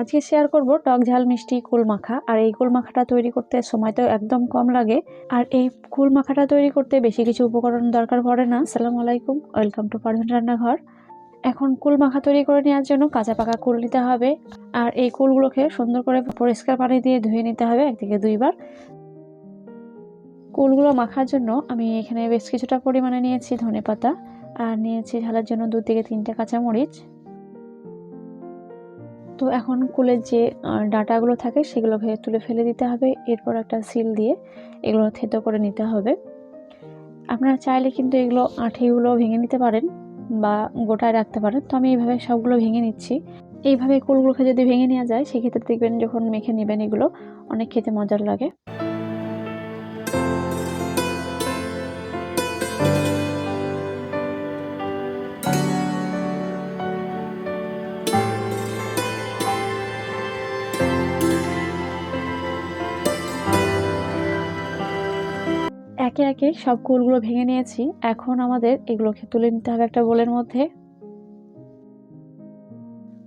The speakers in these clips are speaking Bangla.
আজকে শেয়ার করব টক ঝাল মিষ্টি কুল মাখা আর এই কুল মাখাটা তৈরি করতে সময় তো একদম কম লাগে। আর এই কুল মাখাটা তৈরি করতে বেশি কিছু উপকরণ দরকার পড়ে না। সালাম আলাইকুম, ওয়েলকাম টু পারভিন রান্নাঘর। এখন কুল মাখা তৈরি করে নেওয়ার জন্য কাঁচা পাকা কুল নিতে হবে। আর এই কুলগুলোকে সুন্দর করে পরিষ্কার পানি দিয়ে ধুয়ে নিতে হবে একদিকে দুইবার। কুলগুলো মাখার জন্য আমি এখানে বেশ কিছুটা পরিমাণে নিয়েছি ধনে পাতা আর নিয়েছি ঝালের জন্য দু থেকে তিনটে কাঁচামরিচ। তো এখন কুলের যে ডাটাগুলো থাকে সেগুলোকে তুলে ফেলে দিতে হবে। এরপর একটা সিল দিয়ে এগুলো থেতো করে নিতে হবে। আপনারা চাইলে কিন্তু এগুলো আঁঠিগুলো ভেঙে নিতে পারেন বা গোটায় রাখতে পারেন। তো আমি এইভাবে সবগুলো ভেঙে নিচ্ছি। এইভাবে কুলগুলোকে যদি ভেঙে নেওয়া যায়, সেক্ষেত্রে দেখবেন যখন মেখে নেবেন এগুলো, অনেক খেতে মজার লাগে। একে একে সব কুলগুলো ভেঙে নিয়েছি। এখন আমাদের এগুলোকে তুলে নিতে হবে একটা বোলের মধ্যে।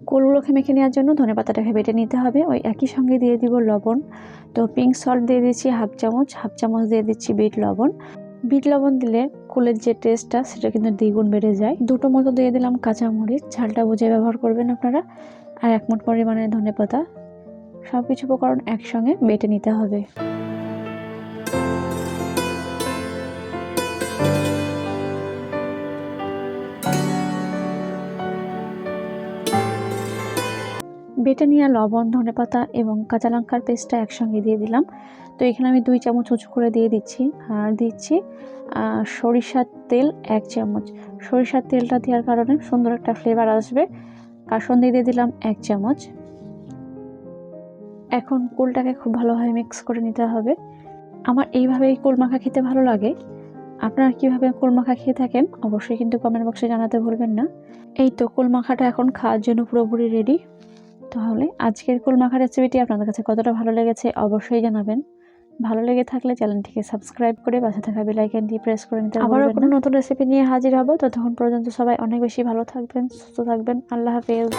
কুলগুলোকে মেখে নেওয়ার জন্য ধনে পাতাটাকে বেটে নিতে হবে। ওই একই সঙ্গে দিয়ে দিব লবণ। তো পিঙ্ক সল্ট দিয়ে দিচ্ছি হাফ চামচ হাফ চামচ দিয়ে দিচ্ছি বিট লবণ। বিট লবণ দিলে কুলের যে টেস্টটা সেটা কিন্তু দ্বিগুণ বেড়ে যায়। দুটো মতো দিয়ে দিলাম কাঁচামরিচ। ঝালটা বুঝে ব্যবহার করবেন আপনারা। আর এক পরিমাণে ধনে পাতা। সব কিছু উপকরণ একসঙ্গে বেটে নিতে হবে। বেটে নেওয়া লবণ, ধনে পাতা এবং কাঁচা লঙ্কার পেস্টটা একসঙ্গে দিয়ে দিলাম। তো এখানে আমি দুই চামচ উঁচু করে দিয়ে দিচ্ছি। আর দিচ্ছি সরিষার তেল এক চামচ। সরিষার তেলটা দেওয়ার কারণে সুন্দর একটা ফ্লেভার আসবে। কাসন্দি দিয়ে দিলাম এক চামচ। এখন কুলটাকে খুব ভালোভাবে মিক্স করে নিতে হবে। আমার এইভাবেই কুল মাখা খেতে ভালো লাগে। আপনারা কীভাবে কুল মাখা খেয়ে থাকেন অবশ্যই কিন্তু কমেন্ট বক্সে জানাতে ভুলবেন না। এই তো কুল মাখাটা এখন খাওয়ার জন্য পুরোপুরি রেডি তাহলে আজকের কুল মাখা রেসিপিটি আপনাদের কাছে কতটা ভালো লেগেছে অবশ্যই জানাবেন। ভালো লেগে থাকলে চ্যানেলটিকে সাবস্ক্রাইব করে পাশে থাকা বেল আইকনটি প্রেস করে নিতে আবারও কোনো নতুন রেসিপি নিয়ে হাজির হব। ততক্ষণ পর্যন্ত সবাই অনেক বেশি ভালো থাকবেন সুস্থ থাকবেন। আল্লাহ হাফেজ।